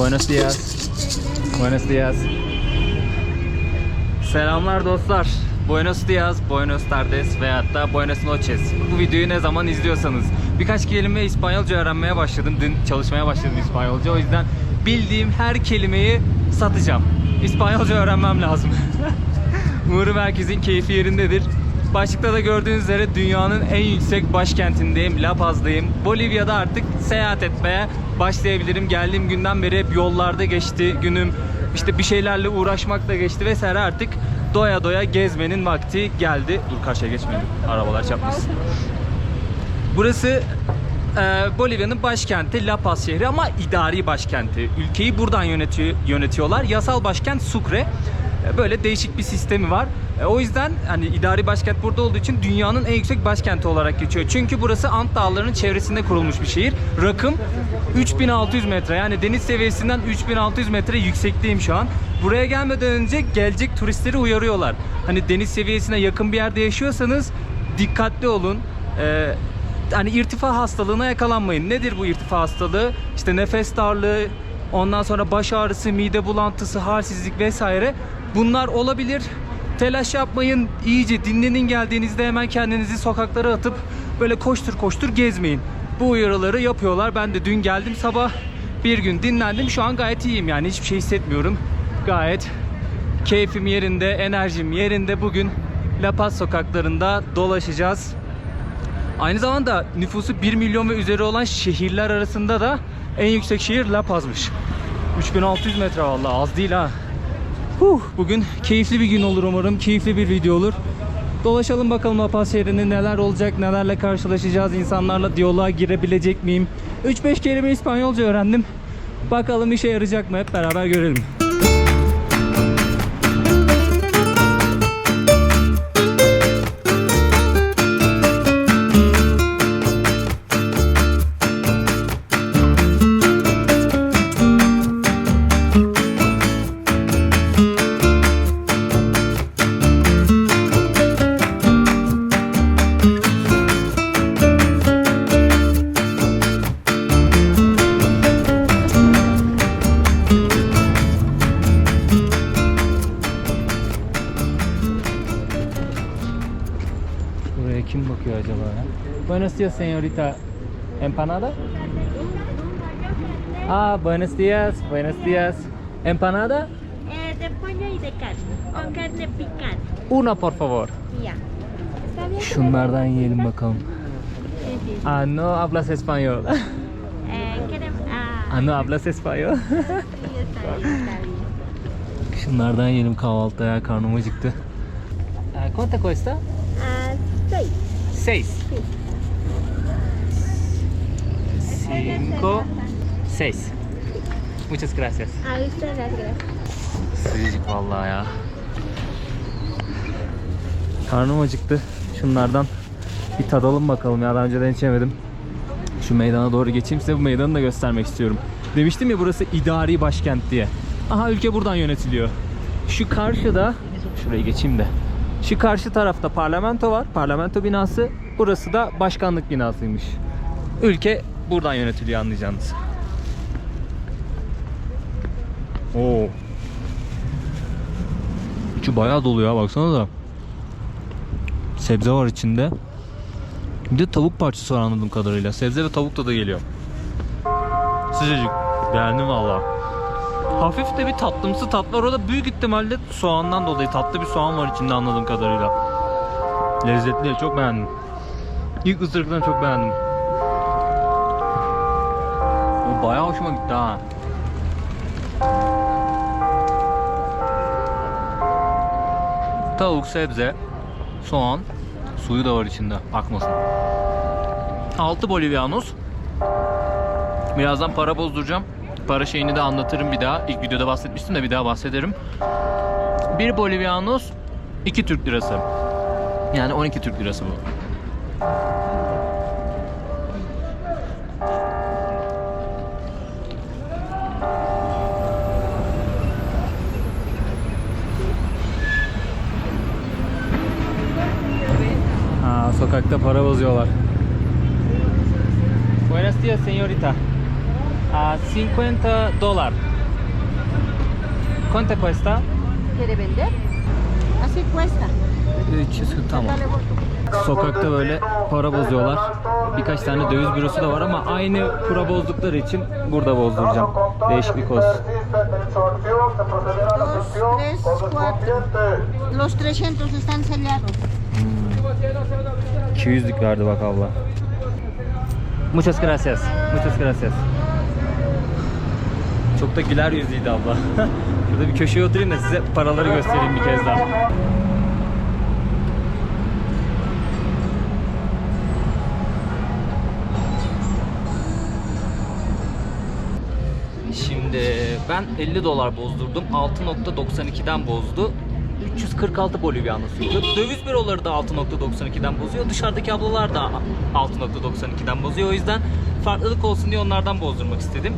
Buenos dias. Buenos dias. Selamlar dostlar. Buenos dias, buenos tardes ve hatta buenos noches. Bu videoyu ne zaman izliyorsanız. Birkaç kelime İspanyolca öğrenmeye başladım. Dün çalışmaya başladım İspanyolca. O yüzden bildiğim her kelimeyi satacağım. İspanyolca öğrenmem lazım. Umarım herkesin keyfi yerindedir. Başlıkta da gördüğünüz üzere dünyanın en yüksek başkentindeyim, La Paz'dayım. Bolivya'da artık seyahat etmeye başlayabilirim. Geldiğim günden beri hep yollarda geçti günüm. İşte bir şeylerle uğraşmakla geçti vesaire artık doya doya gezmenin vakti geldi. Dur karşıya geçmeyelim. Arabalar çarpmasın. Burası e, Bolivya'nın başkenti La Paz şehri ama idari başkenti. Ülkeyi buradan yönetiyor, yönetiyorlar. Yasal başkent Sucre. E, böyle değişik bir sistemi var. E, o yüzden hani idari başkent burada olduğu için dünyanın en yüksek başkenti olarak geçiyor. Çünkü burası Ant Dağları'nın çevresinde kurulmuş bir şehir. Rakım 3600 metre. Yani deniz seviyesinden 3600 metre yüksekteyim şu an. Buraya gelmeden önce gelecek turistleri uyarıyorlar. Hani deniz seviyesine yakın bir yerde yaşıyorsanız dikkatli olun. E, hani irtifa hastalığına yakalanmayın. Nedir bu irtifa hastalığı? İşte nefes darlığı, ondan sonra baş ağrısı, mide bulantısı, halsizlik vesaire. Bunlar olabilir. Telaş yapmayın. İyice dinlenin geldiğinizde hemen kendinizi sokaklara atıp böyle koştur koştur gezmeyin. Bu uyarıları yapıyorlar. Ben de dün geldim sabah bir gün dinlendim. Şu an gayet iyiyim yani hiçbir şey hissetmiyorum. Gayet keyfim yerinde, enerjim yerinde. Bugün La Paz sokaklarında dolaşacağız. Aynı zamanda nüfusu 1 milyon ve üzeri olan şehirler arasında da en yüksek şehir La Paz'mış. 3600 metre vallahi az değil ha. Huh, bugün keyifli bir gün olur umarım. Keyifli bir video olur. Dolaşalım bakalım La Paz şehrinde neler olacak, nelerle karşılaşacağız, insanlarla diyaloğa girebilecek miyim? 3-5 kelime İspanyolca öğrendim. Bakalım işe yarayacak mı hep beraber görelim. Bakıyor acaba ya? Buenos dias señorita. Empanada? Ah, buenos dias, buenos dias. Empanada? Eh, de pollo y de carne, con carne picante. Una por favor. Ya. Şunlardan yiyelim bakalım. Ah, no hablas español. Eh. Ah, Ah, no hablas español. Şunlardan yiyelim kahvaltıya ya karnım acıktı. Ah, ¿Cuánto cuesta? Seis. Cinco. Seis. Muchas gracias. A usted las gracias. Sıcacık vallahi ya. Karnım acıktı. Şunlardan bir tadalım bakalım ya. Daha önceden hiç yemedim. Şu meydana doğru geçeyim size bu meydanı da göstermek istiyorum. Demiştim ya burası idari başkent diye. Aha ülke buradan yönetiliyor. Şu karşıda, şuraya geçeyim de. Şu karşı tarafta parlamento var. Parlamento binası. Burası da başkanlık binasıymış. Ülke buradan yönetiliyor anlayacağınız. Oo. İçi bayağı dolu ya baksana da. Sebze var içinde. Bir de tavuk parçası var anladığım kadarıyla. Sebze ve tavuk da geliyor. Sıcacık. Beğendim valla. Hafif de bir tatlımsı tat var. O da büyük ihtimalle soğandan dolayı tatlı bir soğan var içinde anladığım kadarıyla. Lezzetli. Çok beğendim. İlk ısırıktan çok beğendim. O bayağı hoşuma gitti ha. Tavuk, sebze, soğan, suyu da var içinde. Akmasın. 6 Bolivianos. Birazdan para bozduracağım. Para şeyini de anlatırım bir daha. İlk videoda bahsetmiştim de bir daha bahsederim. 1 Bolivianos 2 Türk lirası. Yani 12 Türk lirası bu. Sokakta para bozuyorlar. Buenos días, señorita. Ah, 50 dolar. Quanto cuesta? ¿Quiere vender? Así cuesta. 300 tamam. Sokakta böyle para bozuyorlar. Birkaç tane döviz bürosu da var ama aynı kura bozdukları için burada bozduracağım. Değişiklik olsun. Los 300 están sellados. 200'lük verdi bak abla. Muchas gracias. Muchas gracias. Çok da güler yüzlüydü abla. Burada bir köşeye oturayım da size paraları göstereyim bir kez daha. Şimdi ben 50 dolar bozdurdum. 6.92'den bozdu. 346 Bolivianosuydu. Döviz büroları da 6.92'den bozuyor. Dışarıdaki ablalar da 6.92'den bozuyor. O yüzden farklılık olsun diye onlardan bozdurmak istedim.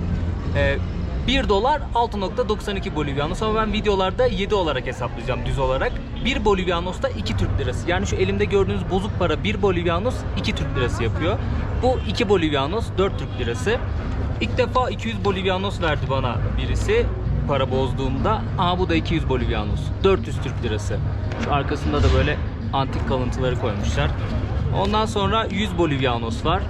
Ee, 1 dolar 6.92 Bolivianos ama ben videolarda 7 olarak hesaplayacağım düz olarak. 1 Bolivianos da 2 Türk lirası. Yani şu elimde gördüğünüz bozuk para 1 Bolivianos 2 Türk lirası yapıyor. Bu 2 Bolivianos 4 Türk lirası. İlk defa 200 Bolivianos verdi bana birisi para bozduğumda. Aa bu da 200 Bolivianos. 400 Türk lirası. Şu arkasında da böyle antik kalıntıları koymuşlar. Ondan sonra 100 Bolivianos var.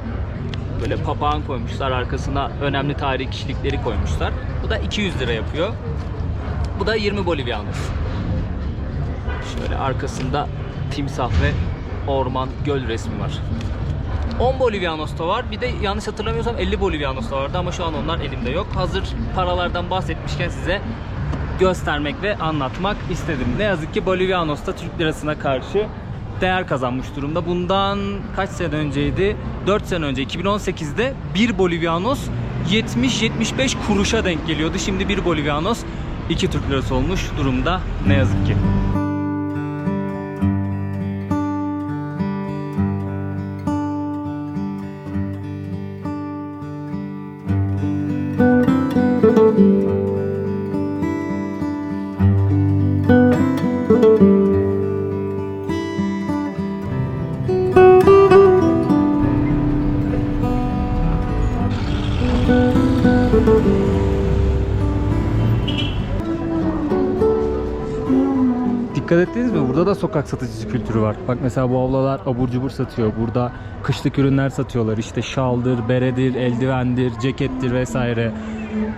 Böyle papağan koymuşlar. Arkasına önemli tarihi kişilikleri koymuşlar. Bu da 200 lira yapıyor. Bu da 20 Bolivianos. Şöyle arkasında timsah ve orman göl resmi var. 10 Bolivianos da var. Bir de yanlış hatırlamıyorsam 50 Bolivianos da vardı ama şu an onlar elimde yok. Hazır paralardan bahsetmişken size göstermek ve anlatmak istedim. Ne yazık ki Bolivianos da Türk lirasına karşı değer kazanmış durumda. Bundan kaç sene önceydi? 4 sene önce 2018'de 1 Bolivianos 70-75 kuruşa denk geliyordu. Şimdi 1 Bolivianos 2 Türk lirası olmuş durumda ne yazık ki. Sokak satıcısı kültürü var. Bak mesela bu ablalar abur cubur satıyor. Burada kışlık ürünler satıyorlar. İşte şaldır, beredir, eldivendir, cekettir vesaire.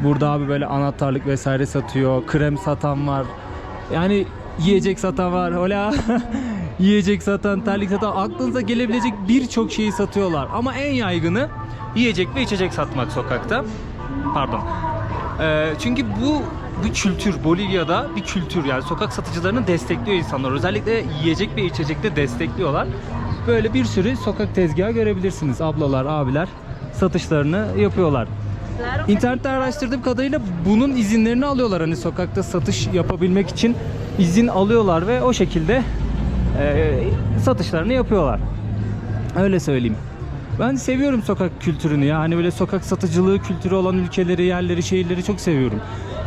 Burada abi böyle anahtarlık vesaire satıyor. Krem satan var. Yani yiyecek satan var. Hola. yiyecek satan, terlik satan. Aklınıza gelebilecek birçok şeyi satıyorlar. Ama en yaygını yiyecek ve içecek satmak sokakta. Pardon. Ee, çünkü bu bir kültür Bolivya'da bir kültür yani sokak satıcılarını destekliyor insanlar. Özellikle yiyecek ve içecekte destekliyorlar. Böyle bir sürü sokak tezgahı görebilirsiniz. Ablalar, abiler satışlarını yapıyorlar. İnternette araştırdığım kadarıyla bunun izinlerini alıyorlar. Hani sokakta satış yapabilmek için izin alıyorlar ve o şekilde e, satışlarını yapıyorlar. Öyle söyleyeyim. Ben seviyorum sokak kültürünü ya. Hani böyle sokak satıcılığı kültürü olan ülkeleri, yerleri, şehirleri çok seviyorum.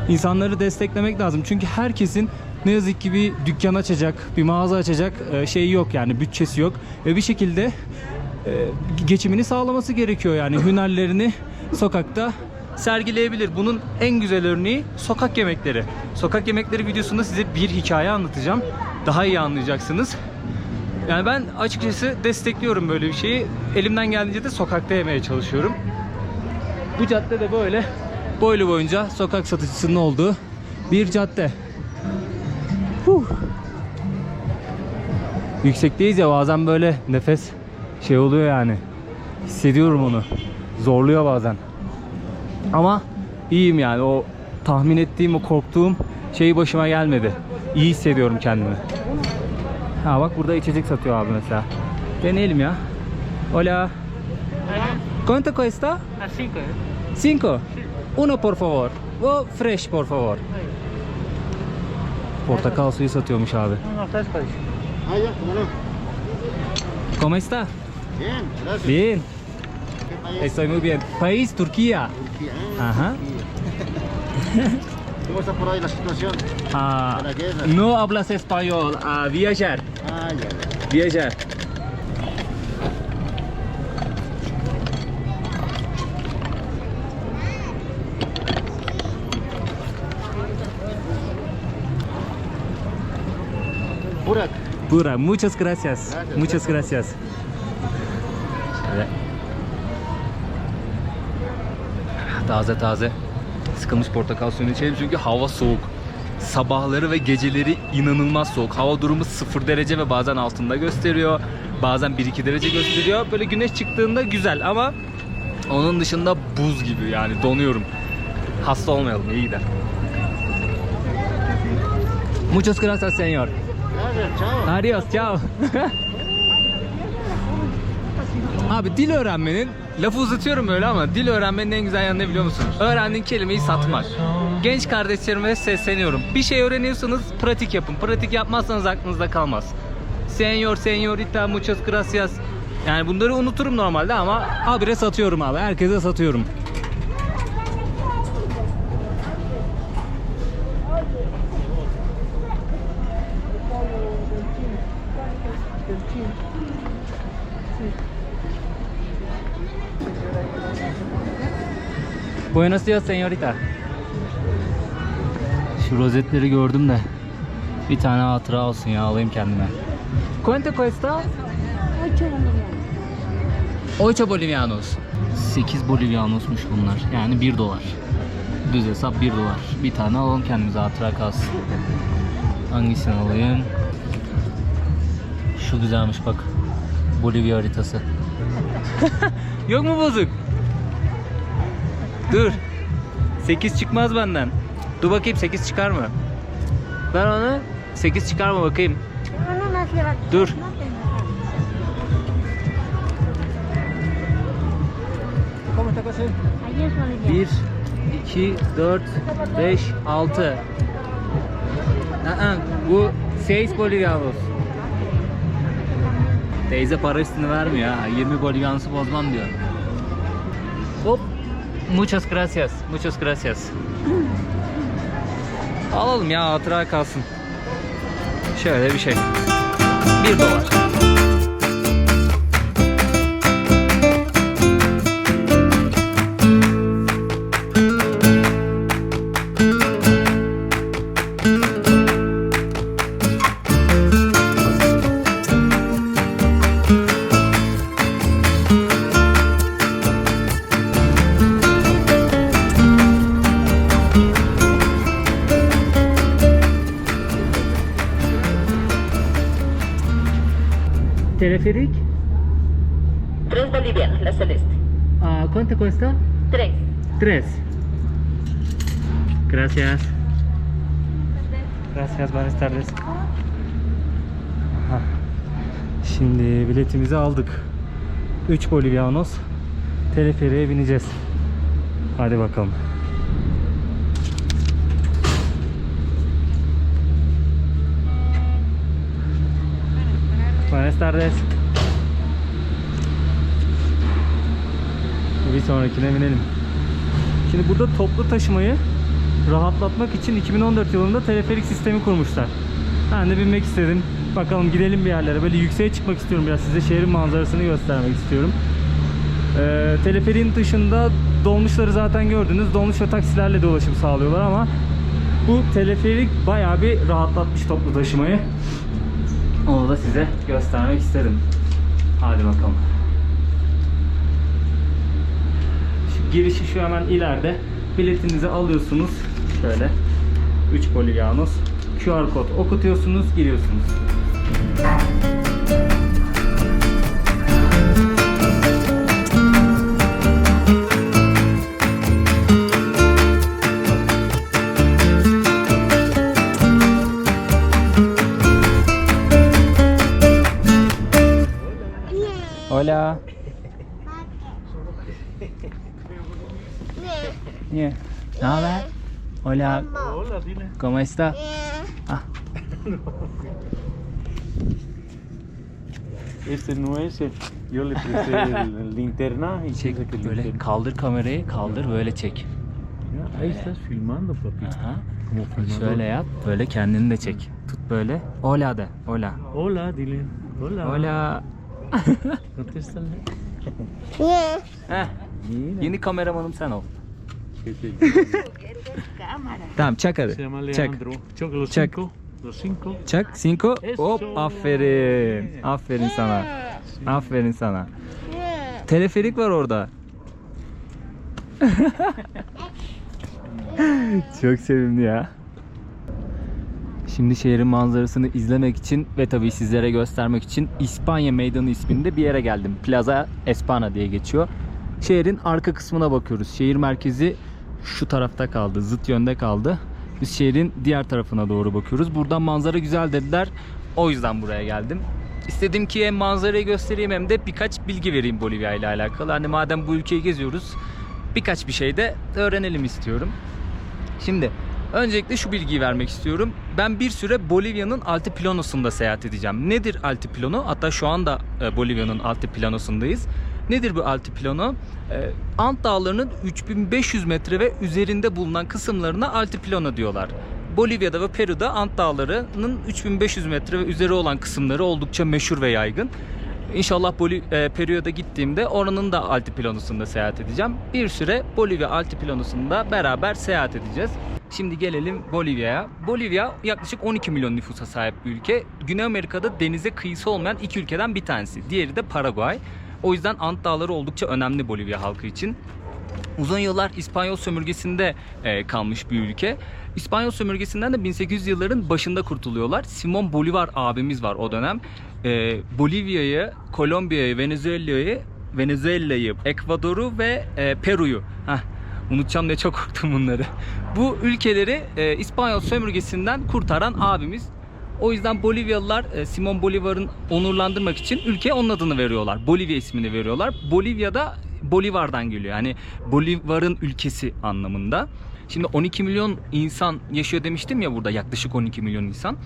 İnsanları desteklemek lazım. Çünkü herkesin ne yazık ki bir dükkan açacak, bir mağaza açacak e, şeyi yok yani bütçesi yok. Ve bir şekilde e, geçimini sağlaması gerekiyor yani hünerlerini sokakta sergileyebilir. Bunun en güzel örneği sokak yemekleri. Sokak yemekleri videosunda size bir hikaye anlatacağım. Daha iyi anlayacaksınız. Yani ben açıkçası destekliyorum böyle bir şeyi. Elimden geldiğince de sokakta yemeye çalışıyorum. Bu cadde de böyle boylu boyunca sokak satıcısının olduğu bir cadde. Huh. Yüksekteyiz ya bazen böyle nefes şey oluyor yani. Hissediyorum onu. Zorluyor bazen. Ama iyiyim yani o tahmin ettiğim o korktuğum şey başıma gelmedi. İyi hissediyorum kendimi. Ha bak burada içecek satıyor abi mesela. Deneyelim ya. Hola. ¿Cuánto cuesta? A 5, ¿eh? Cinco. Uno por favor. O fresh por favor. Portakal suyu satıyormuş abi. Ah, cómo no. ¿Cómo está? Bien, gracias. Bien. Estoy muy bien. País Turquía. Ah, Ajá. ¿Cómo está por ahí la situación? Ah, no hablas español. A viajar. Ah, ya. Viajar. Pura. Muchas gracias. Muchas gracias. Şöyle. Taze taze sıkılmış portakal suyunu içelim çünkü hava soğuk. Sabahları ve geceleri inanılmaz soğuk. Hava durumu 0 derece ve bazen altında gösteriyor. Bazen 1-2 derece gösteriyor. Böyle güneş çıktığında güzel ama onun dışında buz gibi yani donuyorum. Hasta olmayalım iyi gider. Muchas gracias señor. Gracias, chao. Adios, ciao. Abi dil öğrenmenin lafı uzatıyorum öyle ama dil öğrenmenin en güzel yanı ne biliyor musun? Öğrendiğin kelimeyi satmak. Genç kardeşlerime sesleniyorum. Bir şey öğreniyorsanız pratik yapın. Pratik yapmazsanız aklınızda kalmaz. Senyor, senyorita, muchas gracias. Yani bunları unuturum normalde ama habire satıyorum abi. Herkese satıyorum. Buenos días señorita. Şu rozetleri gördüm de bir tane hatıra olsun ya alayım kendime. Cuánto cuesta? 8 bolivianos. 8 bolivianosmuş bunlar. Yani 1 dolar. Düz hesap 1 dolar. Bir tane alalım kendimize hatıra kalsın. Hangisini alayım? Şu güzelmiş bak. Bolivya haritası. Yok mu bozuk? Dur. 8 çıkmaz benden. Dur bakayım 8 çıkar mı? Ben onu 8 çıkar mı bakayım. Dur. ¿Cómo está cosa? Ahí es boliviano. 1, 2, 4, 5, 6. Aa, bu 6 bolivianos. Teyze para üstünü vermiyor ha. 20 bolivianosu bozmam diyor. Muchas gracias. Muchas gracias. Alalım ya hatıra kalsın. Şöyle bir şey. 1 dolar. Teleferik. Tres bolivianos, la celeste. Ah, ¿Cuánto cuesta? Tres. Tres. Gracias. Gracias, buenas tardes. Aha. Şimdi biletimizi aldık. 3 bolivianos. Teleferiğe bineceğiz. Hadi bakalım. Buenas tardes. Bir sonrakine binelim. Şimdi burada toplu taşımayı rahatlatmak için 2014 yılında teleferik sistemi kurmuşlar. Ben de binmek istedim. Bakalım gidelim bir yerlere. Böyle yükseğe çıkmak istiyorum biraz. Size şehrin manzarasını göstermek istiyorum. Ee, teleferiğin dışında dolmuşları zaten gördünüz. Dolmuş ve taksilerle de ulaşım sağlıyorlar ama bu teleferik bayağı bir rahatlatmış toplu taşımayı. Onu da size göstermek istedim. Hadi bakalım. Şu girişi şu hemen ileride. Biletinizi alıyorsunuz. Şöyle. 3 bolivianos. QR kod okutuyorsunuz, giriyorsunuz. Niye? Ne haber? Hola. Hola, dile. ¿Cómo está? Ah, Este no es el. Yo le presté el, el linterna y çek dice que böyle linterna- kaldır kamerayı kaldır böyle çek. Ya, Ahí estás filmando, papi. Aha. Como filmador. Şöyle yap böyle kendini de çek. Tut böyle. Hola de. Hola. Hola, dile. Hola. Hola. Contéstale. Heh, Mira. yeni kameramanım sen ol. Que te- Tamam çak hadi. Se llama Çak. Leandro. Choca los Check. cinco. Los cinco. Çak, cinco. Eso. Hop, aferin. Aferin sana. Aferin sana. Teleferik var orada. Çok sevimli ya. Şimdi şehrin manzarasını izlemek için ve tabii sizlere göstermek için İspanya Meydanı isminde bir yere geldim. Plaza Espana diye geçiyor. Şehrin arka kısmına bakıyoruz. Şehir merkezi şu tarafta kaldı, zıt yönde kaldı. Biz şehrin diğer tarafına doğru bakıyoruz. Buradan manzara güzel dediler. O yüzden buraya geldim. İstedim ki hem manzarayı göstereyim hem de birkaç bilgi vereyim Bolivya ile alakalı. Hani madem bu ülkeyi geziyoruz birkaç bir şey de öğrenelim istiyorum. Şimdi öncelikle şu bilgiyi vermek istiyorum. Ben bir süre Bolivya'nın Altiplano'sunda seyahat edeceğim. Nedir Altiplano? Hatta şu anda e, Bolivya'nın Altiplano'sundayız. Nedir bu Altiplano? E, Ant Dağları'nın 3500 metre ve üzerinde bulunan kısımlarına Altiplano diyorlar. Bolivya'da ve Peru'da Ant Dağları'nın 3500 metre ve üzeri olan kısımları oldukça meşhur ve yaygın. İnşallah Boli, e, Peru'ya gittiğimde oranın da altiplanosunda seyahat edeceğim. Bir süre Bolivya altiplanosunda beraber seyahat edeceğiz. Şimdi gelelim Bolivya'ya. Bolivya yaklaşık 12 milyon nüfusa sahip bir ülke. Güney Amerika'da denize kıyısı olmayan iki ülkeden bir tanesi. Diğeri de Paraguay. O yüzden Ant Dağları oldukça önemli Bolivya halkı için. Uzun yıllar İspanyol sömürgesinde e, kalmış bir ülke. İspanyol sömürgesinden de 1800 yılların başında kurtuluyorlar. Simon Bolivar abimiz var o dönem. E, Bolivya'yı, Kolombiya'yı, Venezuela'yı, Venezuela'yı, Ekvador'u ve e, Peru'yu. Heh, unutacağım diye çok korktum bunları. Bu ülkeleri e, İspanyol sömürgesinden kurtaran abimiz. O yüzden Bolivyalılar e, Simon Bolivar'ın onurlandırmak için ülkeye onun adını veriyorlar. Bolivya ismini veriyorlar. Bolivya'da Bolivar'dan geliyor. Yani Bolivar'ın ülkesi anlamında. Şimdi 12 milyon insan yaşıyor demiştim ya burada yaklaşık 12 milyon insan.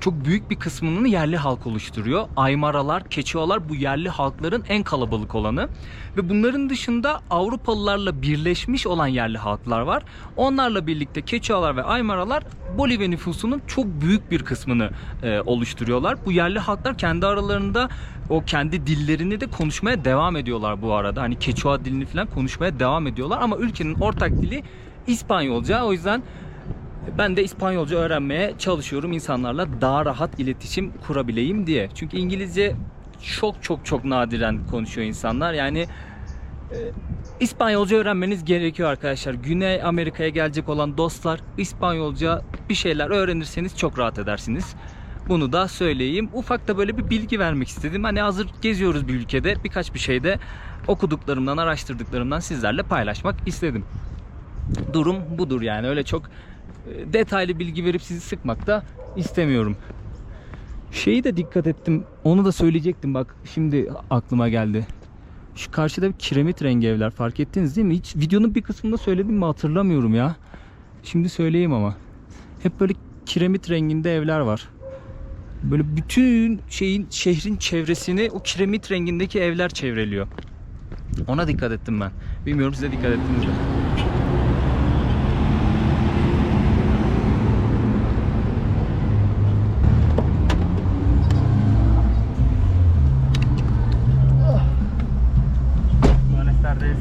Çok büyük bir kısmını yerli halk oluşturuyor. Aymaralar, Keçualar bu yerli halkların en kalabalık olanı. Ve bunların dışında Avrupalılarla birleşmiş olan yerli halklar var. Onlarla birlikte Keçualar ve Aymaralar Bolivya nüfusunun çok büyük bir kısmını e, oluşturuyorlar. Bu yerli halklar kendi aralarında o kendi dillerini de konuşmaya devam ediyorlar bu arada. Hani Keçua dilini falan konuşmaya devam ediyorlar ama ülkenin ortak dili İspanyolca. O yüzden ben de İspanyolca öğrenmeye çalışıyorum insanlarla daha rahat iletişim kurabileyim diye. Çünkü İngilizce çok çok çok nadiren konuşuyor insanlar. Yani e, İspanyolca öğrenmeniz gerekiyor arkadaşlar. Güney Amerika'ya gelecek olan dostlar İspanyolca bir şeyler öğrenirseniz çok rahat edersiniz. Bunu da söyleyeyim. Ufak da böyle bir bilgi vermek istedim. Hani hazır geziyoruz bir ülkede birkaç bir şey de okuduklarımdan, araştırdıklarımdan sizlerle paylaşmak istedim. Durum budur yani. Öyle çok detaylı bilgi verip sizi sıkmak da istemiyorum. Şeyi de dikkat ettim. Onu da söyleyecektim bak. Şimdi aklıma geldi. Şu karşıda bir kiremit rengi evler fark ettiniz değil mi? Hiç videonun bir kısmında söyledim mi hatırlamıyorum ya. Şimdi söyleyeyim ama. Hep böyle kiremit renginde evler var. Böyle bütün şeyin şehrin çevresini o kiremit rengindeki evler çevreliyor. Ona dikkat ettim ben. Bilmiyorum size dikkat ettiniz mi? Buenas tardes.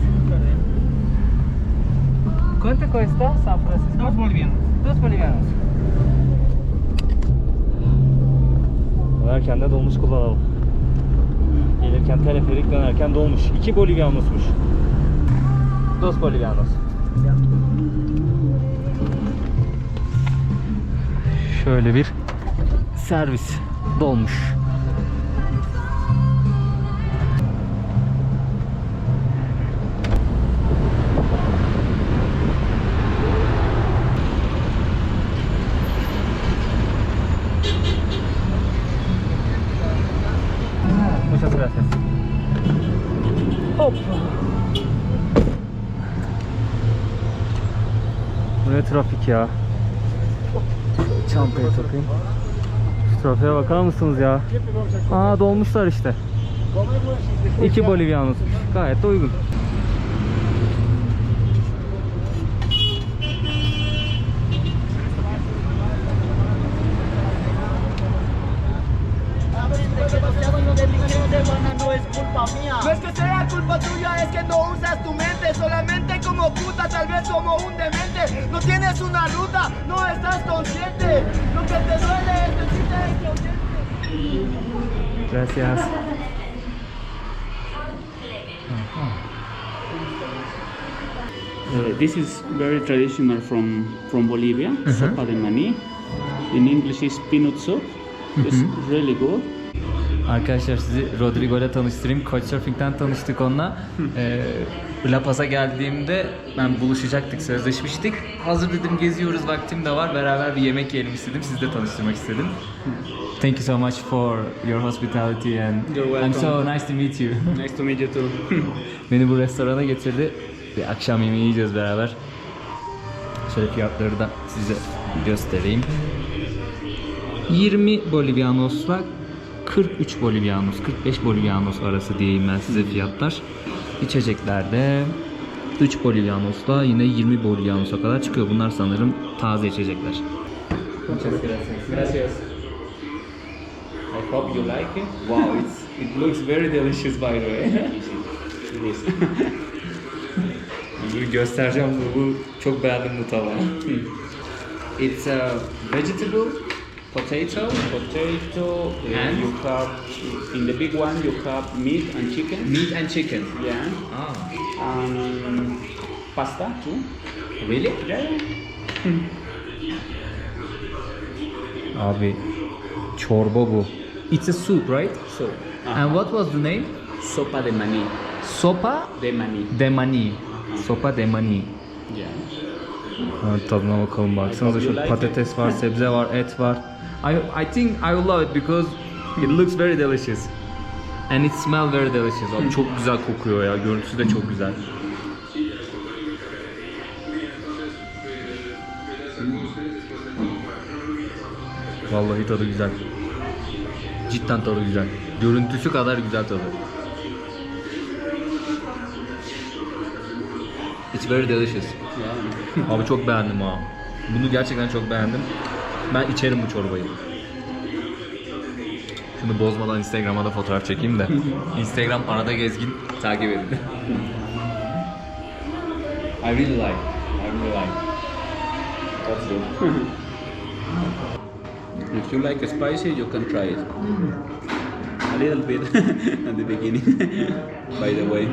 ¿Cuánto cuesta San Francisco? Dos bolivianos. Dos bolivianos. Dolmuş kullanalım. Gelirken teleferik dönerken dolmuş. 2 bolivianosmuş. Dos bolivianos. Şöyle bir servis dolmuş. Muchas gracias. Hop. Bu ne trafik ya? Çantaya takayım. Şu trafiğe bakar mısınız ya? Aa dolmuşlar işte. 2 Bolivianos. Gayet de uygun. This is very traditional from from Bolivia, sopa de maní. In English is peanut soup. It's really good. Arkadaşlar sizi Rodrigo ile tanıştırayım. Couchsurfing'den tanıştık onunla. Ee, La Paz'a geldiğimde ben buluşacaktık, sözleşmiştik. Hazır dedim geziyoruz, vaktim de var. Beraber bir yemek yiyelim istedim. Sizi de tanıştırmak istedim. Thank you so much for your hospitality and You're I'm so welcome. nice to meet you. Nice to meet you too. Beni bu restorana getirdi. Bir akşam yemeği yiyeceğiz beraber. Şöyle fiyatları da size göstereyim. 20 Bolivianos'la 43 Bolivianos, 45 Bolivianos arası diyeyim ben size fiyatlar. İçeceklerde 3 Bolivianos'la yine 20 Bolivianos'a kadar çıkıyor. Bunlar sanırım taze içecekler. Muchas gracias. Gracias. I hope you like it. Wow, it's, it looks very delicious by the way. Dur göstereceğim bu, bu çok beğendim bu tabağı. It's a vegetable, potato, Potato. And? you have in the big one you have meat and chicken. meat and chicken. Yeah. Ah, Um, pasta too. really? Yeah. Abi çorba bu. It's a soup, right? So. And what was the name? sopa de maní. Sopa De maní. de mani. Sopa de mani. Yeah. Ha, tadına bakalım baksanıza like patates var, sebze var, et var. I I think I will love it because it looks very delicious. And it smell very delicious. Abi çok güzel kokuyor ya. Görüntüsü de çok güzel. Vallahi tadı güzel. Cidden tadı güzel. Görüntüsü kadar güzel tadı. It's very delicious. Abi çok beğendim ha. Bunu gerçekten çok beğendim. Ben içerim bu çorbayı. Şunu bozmadan Instagram'a da fotoğraf çekeyim de. Instagram arada gezgin takip edin. I really like. I really like. That's good. if you like spicy, you can try it. A little bit at the beginning. By the way.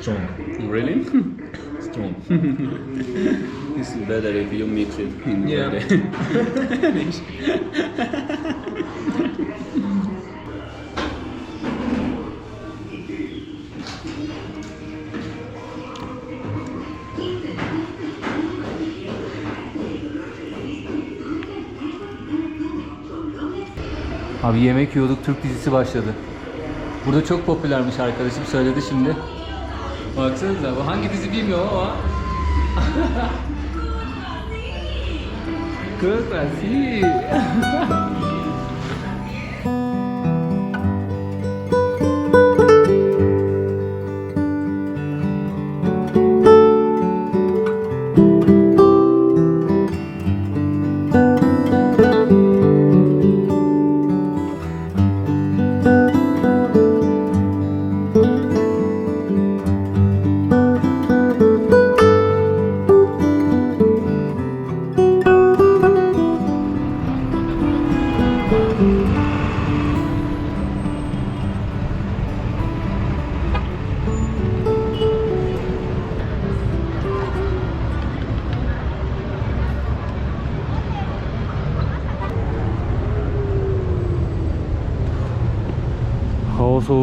Strong. Really? Strong. it's better if you mix it in Yeah. the Abi yemek yiyorduk Türk dizisi başladı. Burada çok popülermiş arkadaşım söyledi şimdi. Baksanıza bu hangi dizi bilmiyorum ama. Kız merci.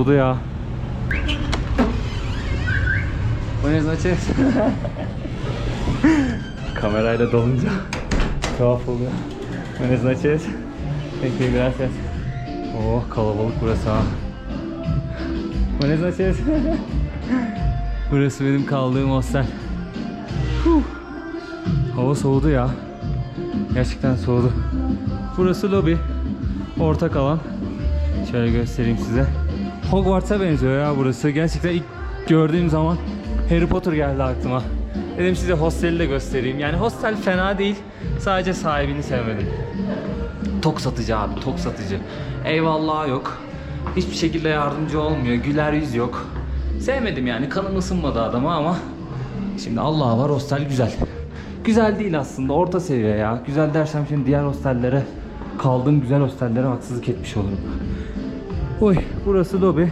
soğudu ya. Buenas noches. Kamerayla dolunca tuhaf oluyor. Buenas noches. Thank you, gracias. Oh kalabalık burası ha. Buenas noches. burası benim kaldığım hostel. Huh. Hava soğudu ya. Gerçekten soğudu. Burası lobi. Ortak alan. Şöyle göstereyim size. Hogwarts'a benziyor ya burası. Gerçekten ilk gördüğüm zaman Harry Potter geldi aklıma. Dedim size hosteli de göstereyim. Yani hostel fena değil. Sadece sahibini sevmedim. Tok satıcı abi, tok satıcı. Eyvallah yok. hiçbir şekilde yardımcı olmuyor. Güler yüz yok. Sevmedim yani. Kanım ısınmadı adama ama şimdi Allah var hostel güzel. Güzel değil aslında. Orta seviye ya. Güzel dersem şimdi diğer hostellere kaldığım güzel hostellere haksızlık etmiş olurum. Oy burası lobi.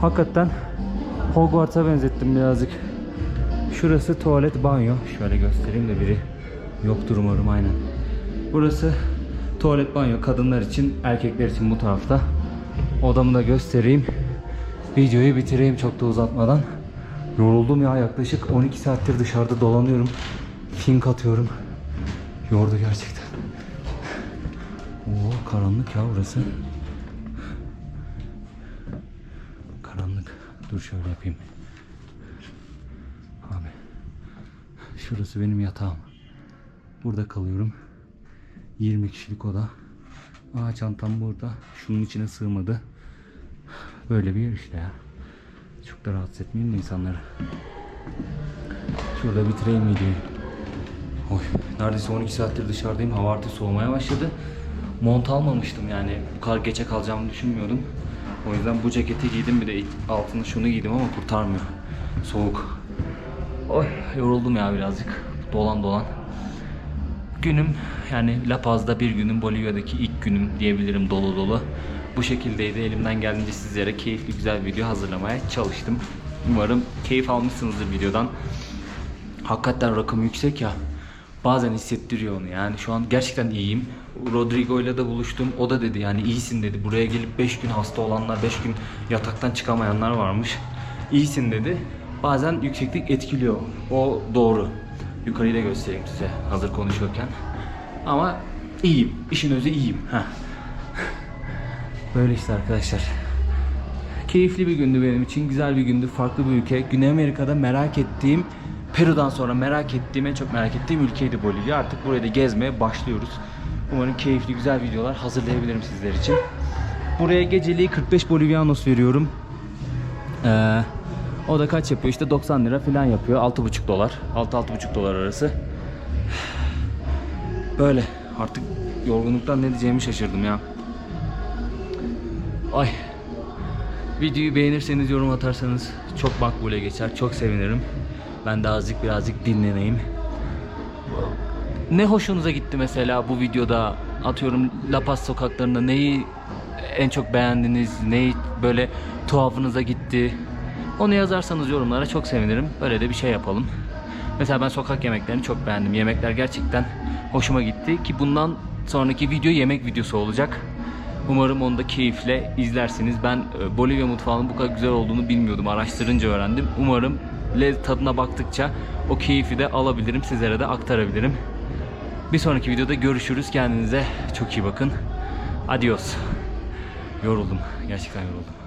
Hakikaten Hogwarts'a benzettim birazcık. Şurası tuvalet banyo. Şöyle göstereyim de biri yoktur umarım aynen. Burası tuvalet banyo kadınlar için erkekler için bu tarafta. Odamı da göstereyim. Videoyu bitireyim çok da uzatmadan. Yoruldum ya yaklaşık 12 saattir dışarıda dolanıyorum. Fink atıyorum. Yordu gerçekten. Oo karanlık ya burası. Dur şöyle yapayım. Abi. Şurası benim yatağım. Burada kalıyorum. 20 kişilik oda. Aa çantam burada. Şunun içine sığmadı. Böyle bir yer işte ya. Çok da rahatsız etmeyeyim de insanları. Şurada bitireyim videoyu. Oy, neredeyse 12 saattir dışarıdayım. Hava artık soğumaya başladı. Mont almamıştım yani. Bu kadar geçe kalacağımı düşünmüyordum. O yüzden bu ceketi giydim bir de altına şunu giydim ama kurtarmıyor. Soğuk. Oy yoruldum ya birazcık. Dolan dolan. Günüm yani La Paz'da bir günüm Bolivya'daki ilk günüm diyebilirim dolu dolu. Bu şekildeydi. Elimden geldiğince sizlere keyifli güzel bir video hazırlamaya çalıştım. Umarım keyif almışsınızdır videodan. Hakikaten rakım yüksek ya. Bazen hissettiriyor onu yani şu an gerçekten iyiyim. Rodrigo ile de buluştum. O da dedi yani iyisin dedi. Buraya gelip 5 gün hasta olanlar, 5 gün yataktan çıkamayanlar varmış. İyisin dedi. Bazen yükseklik etkiliyor. O doğru. Yukarıyı da göstereyim size hazır konuşuyorken. Ama iyiyim. İşin özü iyiyim. Heh. Böyle işte arkadaşlar. Keyifli bir gündü benim için. Güzel bir gündü. Farklı bir ülke. Güney Amerika'da merak ettiğim, Peru'dan sonra merak ettiğim, en çok merak ettiğim ülkeydi Bolivya. Artık burayı da gezmeye başlıyoruz. Umarım keyifli güzel videolar hazırlayabilirim sizler için. Buraya geceliği 45 Bolivianos veriyorum. Ee, o da kaç yapıyor? İşte 90 lira falan yapıyor. 6,5 dolar. 6-6,5 dolar arası. Böyle. Artık yorgunluktan ne diyeceğimi şaşırdım ya. Ay. Videoyu beğenirseniz yorum atarsanız çok makbule geçer. Çok sevinirim. Ben de azıcık birazcık dinleneyim. Ne hoşunuza gitti mesela bu videoda? Atıyorum La Paz sokaklarında neyi en çok beğendiniz? Neyi böyle tuhafınıza gitti? Onu yazarsanız yorumlara çok sevinirim. Böyle de bir şey yapalım. Mesela ben sokak yemeklerini çok beğendim. Yemekler gerçekten hoşuma gitti ki bundan sonraki video yemek videosu olacak. Umarım onu da keyifle izlersiniz. Ben e, Bolivya mutfağının bu kadar güzel olduğunu bilmiyordum. Araştırınca öğrendim. Umarım le tadına baktıkça o keyfi de alabilirim. Sizlere de aktarabilirim. Bir sonraki videoda görüşürüz. Kendinize çok iyi bakın. Adios. Yoruldum. Gerçekten yoruldum.